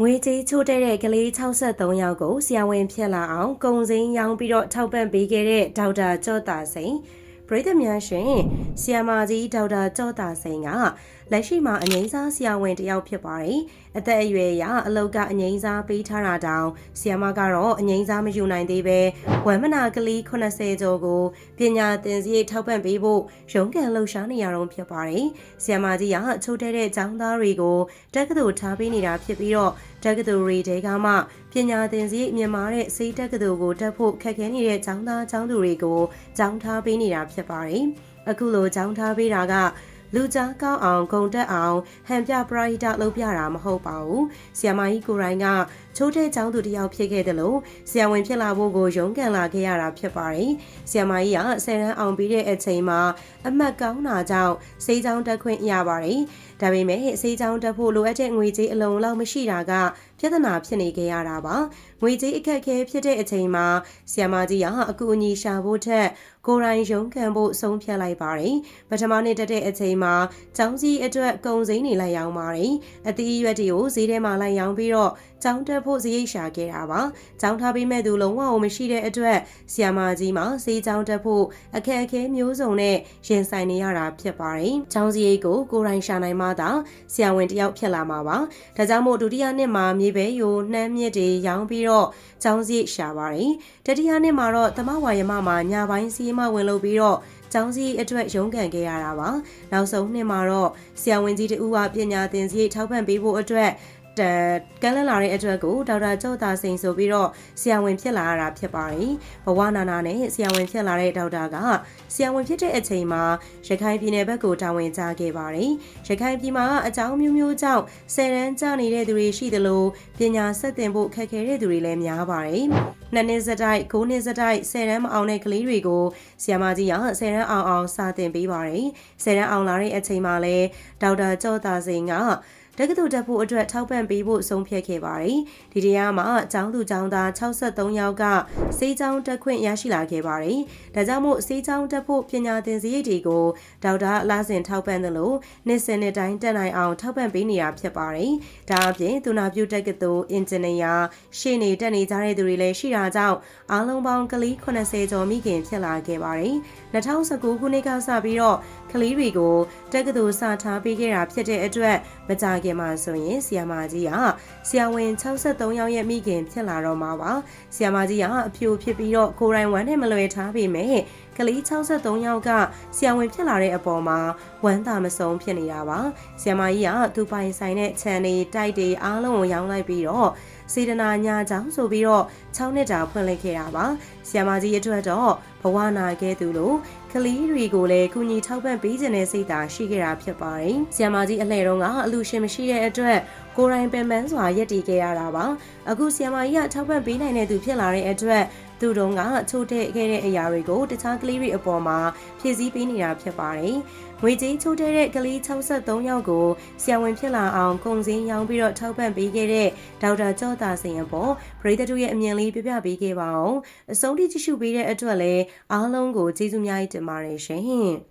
ငွေကြေးချိုးတဲ့တဲ့ကလေး63ယောက်ကိုဆရာဝန်ဖြစ်လာအောင် ကုံစင်းရောင်းပြီးတော့ထောက်ပံ့ပေးခဲ့တဲ့ဒေါက်တာကျော့တာစိန် ပရိသတ်များရှင်ဆီယာမာကြီးဒေါက်တာကျော့တာစိန်ကလက်ရှိမှာအငိမ့်စားဆရာဝန်တစ်ယောက်ဖြစ်ပါတယ်အသက်အရွယ်အရအလောက်ကအငိမ့်စားပေးထားတာတောင်ဆီယာမကတော့အငိမ့်စားမယူနိုင်သေးပဲဝမ်မနာကလေး80ကျော်ကိုပညာသင်စရိတ်ထောက်ပံ့ပေးဖို့ရုန်းကန်လှုပ်ရှားနေရတော့ဖြစ်ပါတယ်ဆီယာမကြီးကချိုးတဲ့တဲ့ចောင်းသားတွေကိုတက္ကသိုလ်ထားပေးနေတာဖြစ်ပြီးတော့တက္ကသိုလ်တွေတဲကမှပညာသင်စရိတ်မြန်မာတဲ့စေတက္ကသိုလ်ကိုတက်ဖို့ခက်ခဲနေတဲ့ကျောင်းသားကျောင်းသူတွေကိုကျောင်းထားပေးနေတာဖြစ်ပါတယ်။အခုလိုကျောင်းထားပေးတာက လူကြားကောင်းအောင်ဂုံတက်အောင်ဟန်ပြပရိုက်တာလုပ်ပြတာမဟုတ်ပါဘူး။ဆီယမကြီးကိုရိုင်းကချိုးတဲ့ចောင်းသူတစ်ယောက်ဖြစ်ခဲ့တယ်လို့ဆီယဝင်ဖြစ်လာဖို့ကိုရုန်းကန်လာခဲ့ရတာဖြစ်ပါတယ်။ဆီယမကြီးကဆယ်ရန်အောင်ပြီးတဲ့အချိန်မှာအမတ်ကောင်းတာကြောင့်စေးချောင်းတက်ခွင့်ရပါတယ်။ဒါပေမဲ့စေးချောင်းတက်ဖို့လိုအပ်တဲ့ငွေကြေးအလုံးလောက်မရှိတာကပြဿနာဖြစ်နေခဲ့ရတာပါ။ငွေကြေးအခက်အခဲဖြစ်တဲ့အချိန်မှာဆီယမကြီးကအကူအညီရှာဖို့ထက်ကိုယ်တိုင်ရုန်းကန်ဖို့ဆုံးဖြတ်လိုက်ပါတယ်။ပထမနေ့တက်တဲ့အချိန်မှာចောင်းစီအတွက်ကုံစိမ့်နေလိုက်ရောင်းပါတယ်။အသီးရွက်တွေကိုဈေးထဲမှာလိုက်ရောင်းပြီးတော့ចောင်းတက်ဖို့ဈေးရိတ်ရှာခဲ့တာပါ။ចောင်းထားပေးမဲ့သူလုံးဝမရှိတဲ့အတွက်ဆီယာမာကြီးမှာဈေးចောင်းတက်ဖို့အခက်အခဲမျိုးစုံနဲ့ရင်ဆိုင်နေရတာဖြစ်ပါတယ်။ចောင်းစီရိတ်ကိုကိုယ်တိုင်ရှာနိုင်မှသာဆရာဝန်တယောက်ဖြစ်လာမှာပါ။ဒါကြောင့်မို့ဒုတိယနှစ်မှာမြေ ပဲယိုနှမ်းမြစ်တွေရောင်းပြီးတော့ចောင်းစီရိတ်ရှာပါတယ်။တတိယနှစ်မှာတော့သမဝါယမမှာညာပိုင်းစီးမဝင်လို့ပြီးတော့ကျောင်းစည်းအတွက်ရုန်းကန်ခဲ့ရတာပါနောက်ဆုံးနှစ်မှာတော့ဆရာဝန်ကြီးတဦးကပညာသင်စရိတ်ထောက်ပံ့ပေးဖို့အတွက် တကန်းလလာတဲ့အတွက်ကိုဒေါက်တာကျော့တာစိန်ဆိုပြီးတော့ဆရာဝန်ဖြစ်လာရတာဖြစ်ပါတယ်။ဘဝနာနာနဲ့ဆရာဝန်ဖြစ်လာတဲ့ဒေါက်တာကဆရာဝန်ဖြစ်တဲ့အချိန်မှာရခိုင်ပြည်နယ်ဘက်ကိုတာဝန်ကျခဲ့ပါတယ်။ရခိုင်ပြည်မှာအကြောင်းမျိုးမျိုးကြောင့်ဆယ်ရန်ကျနေတဲ့သူတွေရှိသလိုပညာဆက်သင်ဖို့ခက်ခဲတဲ့သူတွေလည်းများပါတယ်။နှစ်နှစ်စတိုက်၉နှစ်စတိုက်ဆယ်ရန်မအောင်တဲ့ကလေးတွေကိုဆရာမကြီးကဆယ်ရန်အောင်အောင်စာသင်ပေးပါတယ်။ဆယ်ရန်အောင်လာတဲ့အချိန်မှာလည်းဒေါက်တာကျော့တာစိန်က တက္ကသိုလ်တက်ဖို့အတွက်ထောက်ပံ့ပေးဖို့ဆုံးဖြတ်ခဲ့ပါတယ်။ဒီတရားမှာအကျောင်းသူကျောင်းသား63ယောက်ကစေးကျောင်းတက်ခွင့်ရရှိလာခဲ့ပါတယ်။ဒါကြောင့်မို့စေးကျောင်းတက်ဖို့ပညာသင်စရိတ်တွေကိုဒေါက်တာအလားစဉ်ထောက်ပံ့သလိုနှစ်စင်နှစ်တိုင်းတက်နိုင်အောင်ထောက်ပံ့ပေးနေတာဖြစ်ပါတယ်။ဒါအပြင်သူနာပြုတက္ကသိုလ်အင်ဂျင်နီယာရှေ့နေတက်နေကြတဲ့သူတွေလည်းရှိတာကြောင့်အားလုံးပေါင်းကလေး80ကျော်မိခင်ဖြစ်လာခဲ့ပါတယ်။2019ခုနှစ်ကစပြီးတော့ကလေးတွေကိုတက္ကသိုလ်စထားပေးခဲ့တာဖြစ်တဲ့အတွက်မကြခင်မှာဆိုရင်ဆီယာမာကြီးကဆီယာဝင်63ယောက်ရဲ့မိခင်ဖြစ်လာတော့မှာပါဆီယာမာကြီးကအဖြူဖြစ်ပြီးတော့ကိုရိုင်းဝမ်းနဲ့မလွယ်ထားပေမဲ့ ကလေး63ယောက်ကဆီယာဝင်ဖြစ်လာတဲ့အပေါ်မှာဝမ်းသာမဆုံးဖြစ်နေတာပါဆီယာမာကြီးကသူပိုင်ဆိုင်တဲ့ခြံတွေတိုက်တွေအားလုံးကိုရောင်းလိုက်ပြီးတော့စေတနာညာကြောင့်ဆိုပြီးတော့6နှစ်တာဖွင့်လိုက်ခဲ့တာပါဆီယာမာကြီးအတွက်တော့ဘဝနာခဲ့သူလို့ကလေးတွေကိုလည်းကုညီထောက်ပံ့ပေးခြင်းနဲ့စိတ်သာရှိခဲ့တာဖြစ်ပါတယ်။ဆီယမာကြီးအလှည့်တုန်းကအလူရှင်မရှိတဲ့အတွက် ကိုယ်တိုင်ပင်ပန်းစွာရက်တည်ခဲ့ရတာပါ။အခုဆီယမာကြီးကထောက်ပံ့ပေးနိုင်တဲ့သူဖြစ်လာတဲ့အတွက်သူတို့ကချိုးတဲ့ခဲ့တဲ့အရာတွေကိုတခြားကလေးတွေအပေါ်မှာဖြည့်ဆည်းပေးနေတာဖြစ်ပါတယ်။ငွေကြေးချိုးတဲ့ကလေး63ယောက်ကိုဆရာဝန်ဖြစ်လာအောင်ကုန်စည်ရောင်းပြီးတော့ထောက်ပံ့ပေးခဲ့တဲ့ဒေါက်တာကျော့တာစင်အပေါ်ပရိသတ်တို့ရဲ့အမြင်လေးပြပြပေးခဲ့ပါအောင်။အဆုံးထိကြည့်ရှုပေးတဲ့အတွက်လည်းအားလုံးကိုကျေးဇူးများကြီးတင်ပါတယ်ရှင်။